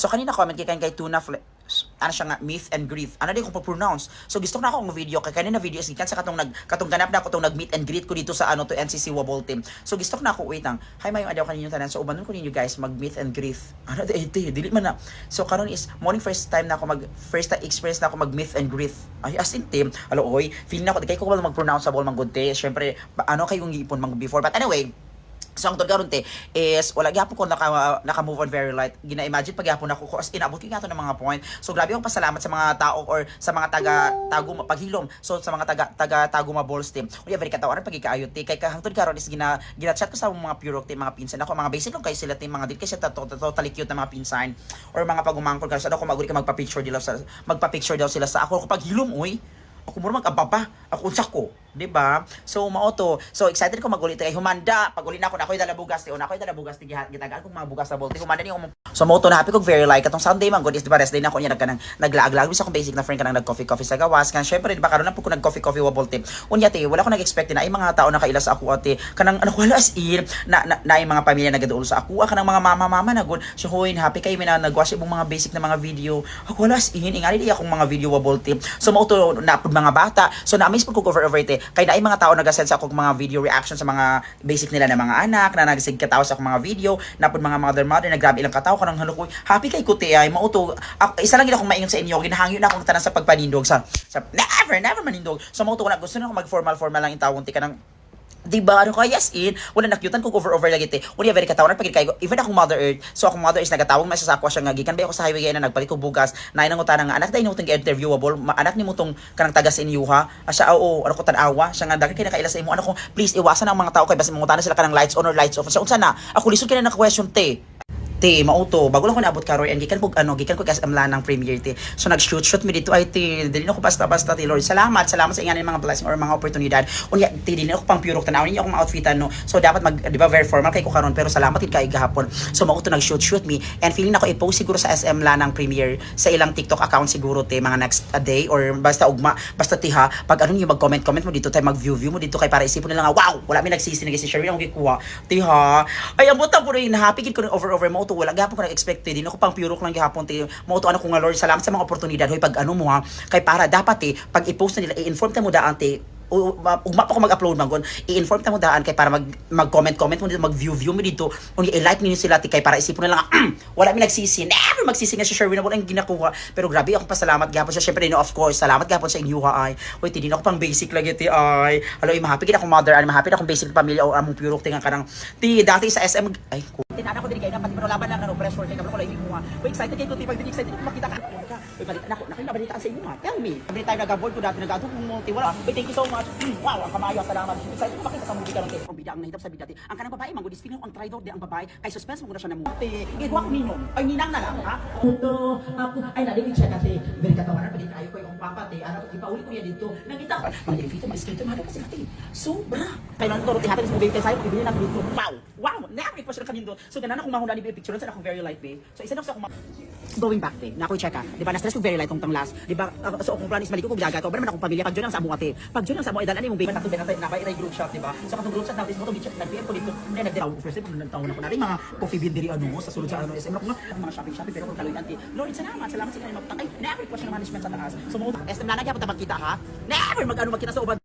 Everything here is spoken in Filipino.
So kanina comment kay kay tuna fle- ano siya nga? Myth and grief. Ano din kung pronounce. So gusto ko na akong video. Kay kanina video is gikan sa katong nag katong ganap na ako tong nag meet and greet ko dito sa ano to NCC Wobble team. So gusto ko na ako wait lang. Hi mayong adlaw kaninyo tanan. So ubanon ko ninyo guys mag meet and greet. Ano de ite dili man na. So karon is morning first time na ako mag first time experience na ako mag meet and greet. Ay as in team. Alo oy feeling na ako di kay ko ba mag pronounceable man good te syempre ba- ano kayong ipon mag before? But anyway So ang tod karon te is wala gyapon ko naka naka move on very light. Gina-imagine pag gyapon ako ko as inabot ko ng mga point. So grabe akong pasalamat sa mga tao or sa mga taga tago paghilom. So sa mga taga taga tago ma balls team. Unya very katawaran pag ikaayo te kay kahangtod karon is gina gina chat ko sa mga pure team mga pinsan. Ako mga basic lang kay sila team mga dit kasi to- to- totally cute na mga pinsan. Or mga pagumangkol kasi ako maguri ka magpa-picture dila sa magpa-picture daw sila sa ako. Pag hilom uy. Ako mo mag-ababa, ako unsa ko, di ba? So mao to. So excited ko magulit kay humanda. Pag uli na ako na ako'y dala bugas, ti una ako'y dala bugas ti gitagaan kong mga bugas sa bolte. Humanda ni ako. So mao to na happy ko very like katong Sunday man good is di ba rest day na ako niya nagkanang naglaag-lag bisa akong basic na friend kanang nag-coffee coffee sa gawas kan syempre di ba karon na po ko nag-coffee coffee wa bolte. Unya te wala ko nag-expect na ay mga tao nakaila sa ako ate kanang ano ko as in na na, na mga pamilya nagaduol sa ako kanang mga mama-mama na good. So hoy happy kay mina nagwash ibong mga basic na mga video. Ako wala as in ingali di akong mga video wa bolte. So mao to na mga bata. So na-amaze po ko cover over. Kay naay mga tao nag-send sa ako mga video reaction sa mga basic nila na mga anak na nagsig kataw sa akong mga video na pud mga mother mother na grabe ilang kataw kanang halukoy. Happy kay ko te ay mao to. Ako, isa lang gid akong maingon sa inyo. Ginahangyo na akong tanan sa pagpanindog sa, sa never never manindog. So mao to na gusto na mag formal formal lang intawon ti kanang Di ba? Ano kaya yes in? Wala nakyutan kung over over lagi te. Wala very katawanan pagid kayo. Even akong mother earth. So akong mother is nagatawag man sa sakwa siya nga gikan ba ako sa highway na nagpalit ko bugas. Na inang utana nga anak dai nutong interviewable. Ma- Anak ni mo tong kanang taga sa inyo ha. Ah, siya oo, ano ko tanawa. Siya nga daghan kay nakaila sa imo. Ano ko please iwasan ang mga tao kay basta mangutana sila kanang lights on or lights off. Sa unsa na? Ako lisod kay na question te. Te, mauto. Bago lang ko naabot karoy, and gikan ko, ano, gikan ko kasi amla ng premiere, te. So, nag-shoot, shoot mi dito, ay, te, dili ko basta-basta, te, Lord. Salamat, salamat sa inganin mga blessing or mga oportunidad. Unya, te, dili ako pang purok, tanaw ninyo akong outfitan, no. So, dapat mag, di ba, very formal kay ko karon pero salamat kay gahapon. So, mauto, nag-shoot, shoot mi, and feeling na ko i-post siguro sa SM la ng premiere, sa ilang TikTok account siguro, te, mga next a day, or basta ugma, basta, te, ha, pag ano niyo, mag-comment, comment mo dito, tayo mag-view-view mo dito, kay para isipon nila nga, wow, wala mi nagsisi, nag si Sherwin akong gikuha. Te, ha, ay, amot ko rin, happy kid ko rin over-over mo to, wala gapon ko na-expect, te, di na ko pang purok lang gihapon, te, mo to, ano ko nga, Lord, salamat sa mga oportunidad, hoy, pag ano mo, ha, kay para, dapat, te, pag i-post na nila, i-inform ta mo daan, te, u- ma- ugma pa ko mag-upload magon i-inform ta mo daan kay para mag mag-comment comment mo dito mag-view view mo dito. Kung i-like niyo sila ti kay para isipon nila nga wala mi nagsisi never magsisi nga si Sherwin na wala ang ginakuha. Pero grabe ako pasalamat gapon siya. Syempre no of course salamat gapon sa inyo ha ay. Oy ti di na ako pang basic lagi ti ay. Hello i mahappy gid akong mother and mahappy na akong basic pamilya o among purok tinga kanang ti dati sa SM ay ko tinana ko diri kay na pati pero laban lang ano pressure kay kablo ko lang Uy, excited kay ko ti pag excited ko makita ka Uy, balita na ko nakita balita sa inyo ha? Tell me. Every time nag-board ko dati nag-ato kung multi wala Uy, thank you so much. Wow ang kamayo salamat. Excited ko makita sa movie karon kay ang bida ang nahitap sa bida ti ang kanang babae mango dis feeling ang tridor di ang babae. Kay suspense mo na siya na mo ti igwa ninyo. Ay ninang na lang ha? Ito, ako, ay nalipid siya kasi. Very katawanan pa din tayo ko papa te ano ipauli ko yan dito. Nakita ko ang dito mas dito mahal kasi natin sobra. Kay man toro ti hatin sa movie tayo ibili na dito wow wow never pa siya kanindot so ganan akong mahuna ni picture sa akong very light day so isa na sa akong ma- going back te na ako check ka di ba na stress ko very light tong tang last. Di ba uh, so akong plan is maliko ko gidagat ko ba naman akong pamilya pag lang sa among ate. Pag lang sa among idalan imong baby tatong benatay na ba itay group shot di ba? So katong group shot natin mo to bitch nag-PM ko dito. Na nag-daw first time nagtaw na ko natin mga coffee bean diri ano sa sulod sa ano SM ako nga mga shopping shopping pero kung kaloy anti Lord salamat salamat sa inyo magtangay never question ng management sa taas. So mo SM na nagyapon ta magkita ha? Never mag ano magkita sa uban